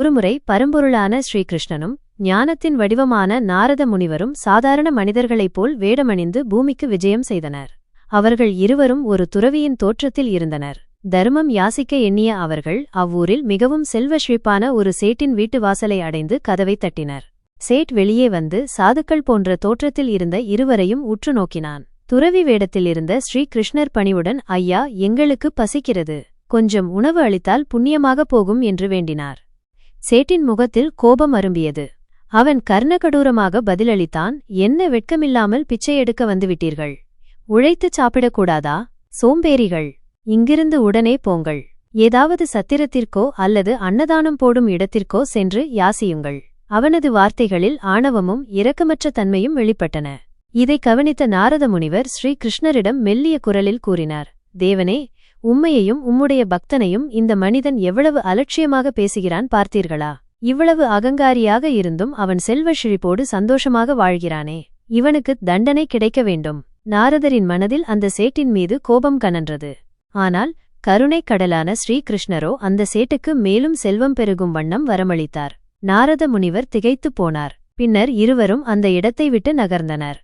ஒருமுறை பரம்பொருளான ஸ்ரீகிருஷ்ணனும் ஞானத்தின் வடிவமான நாரத முனிவரும் சாதாரண மனிதர்களைப் போல் வேடமணிந்து பூமிக்கு விஜயம் செய்தனர். அவர்கள் இருவரும் ஒரு துறவியின் தோற்றத்தில் இருந்தனர். தர்மம் யாசிக்க எண்ணிய அவர்கள் அவ்வூரில் மிகவும் செல்வ செழிப்பான ஒரு சேட்டின் வீட்டு வாசலை அடைந்து கதவை தட்டினர். சேட் வெளியே வந்து சாதுக்கள் போன்ற தோற்றத்தில் இருந்த இருவரையும் உற்று நோக்கினான். துறவி வேடத்தில் இருந்த ஸ்ரீகிருஷ்ணர் பணிவுடன் ஐயா எங்களுக்கு பசிக்கிறது. கொஞ்சம் உணவு அளித்தால் புண்ணியமாக போகும் என்று வேண்டினார். சேட்டின் முகத்தில் கோபம் அரும்பியது. அவன் கர்ணகடூரமாக பதிலளித்தான் என்ன வெட்கமில்லாமல் பிச்சை எடுக்க வந்துவிட்டீர்கள்? உழைத்துச் சாப்பிடக்கூடாதா சோம்பேறிகள். இங்கிருந்து உடனே போங்கள். ஏதாவது சத்திரத்திற்கோ அல்லது அன்னதானம் போடும் இடத்திற்கோ சென்று யாசியுங்கள் அவனது வார்த்தைகளில் ஆணவமும் இரக்கமற்ற தன்மையும் வெளிப்பட்டன. இதை கவனித்த நாரத முனிவர் ஸ்ரீ கிருஷ்ணரிடம் மெல்லிய குரலில் கூறினார் தேவனே உம்மையையும் உம்முடைய பக்தனையும் இந்த மனிதன் எவ்வளவு அலட்சியமாக பேசுகிறான் பார்த்தீர்களா? இவ்வளவு அகங்காரியாக இருந்தும் அவன் செல்வ செழிப்போடு சந்தோஷமாக வாழ்கிறானே. இவனுக்கு தண்டனை கிடைக்க வேண்டும். நாரதரின் மனதில் அந்த சேட்டின் மீது கோபம் கனன்றது. ஆனால் கருணைக் கடலான ஸ்ரீகிருஷ்ணரோ அந்த சேட்டுக்கு மேலும் செல்வம் பெருகும் வண்ணம் வரமளித்தார். நாரத முனிவர் திகைத்துப் போனார். பின்னர் இருவரும் அந்த இடத்தை விட்டு நகர்ந்தனர்.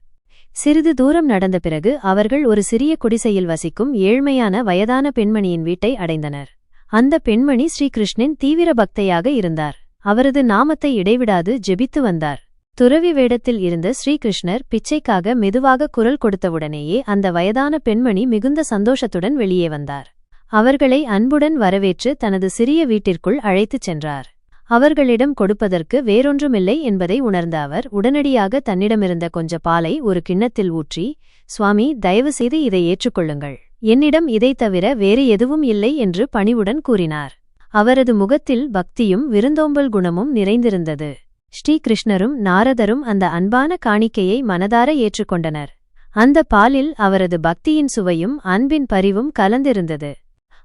சிறிது தூரம் நடந்த பிறகு அவர்கள் ஒரு சிறிய குடிசையில் வசிக்கும் ஏழ்மையான வயதான பெண்மணியின் வீட்டை அடைந்தனர். அந்த பெண்மணி ஸ்ரீகிருஷ்ணன் தீவிர பக்தையாக இருந்தார். அவரது நாமத்தை இடைவிடாது ஜெபித்து வந்தார். துறவி வேடத்தில் இருந்த ஸ்ரீகிருஷ்ணர் பிச்சைக்காக மெதுவாக குரல் கொடுத்தவுடனேயே அந்த வயதான பெண்மணி மிகுந்த சந்தோஷத்துடன் வெளியே வந்தார். அவர்களை அன்புடன் வரவேற்று தனது சிறிய வீட்டிற்குள் அழைத்துச் சென்றார். அவர்களிடம் கொடுப்பதற்கு வேறொன்றுமில்லை என்பதை உணர்ந்த அவர் உடனடியாக தன்னிடமிருந்த கொஞ்ச பாலை ஒரு கிண்ணத்தில் ஊற்றி சுவாமி தயவு செய்து இதை ஏற்றுக்கொள்ளுங்கள். என்னிடம் இதைத் தவிர வேறு எதுவும் இல்லை என்று பணிவுடன் கூறினார். அவரது முகத்தில் பக்தியும் விருந்தோம்பல் குணமும் நிறைந்திருந்தது. ஸ்ரீகிருஷ்ணரும் நாரதரும் அந்த அன்பான காணிக்கையை மனதார ஏற்றுக்கொண்டனர். அந்த பாலில் அவரது பக்தியின் சுவையும் அன்பின் பரிவும் கலந்திருந்தது.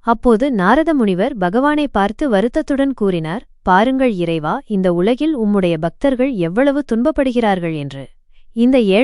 அப்போது நாரத முனிவர் பகவானை பார்த்து வருத்தத்துடன் கூறினார் பாருங்கள் இறைவா இந்த உலகில் உம்முடைய பக்தர்கள் எவ்வளவு துன்பப்படுகிறார்கள் என்று. இந்த ஏழை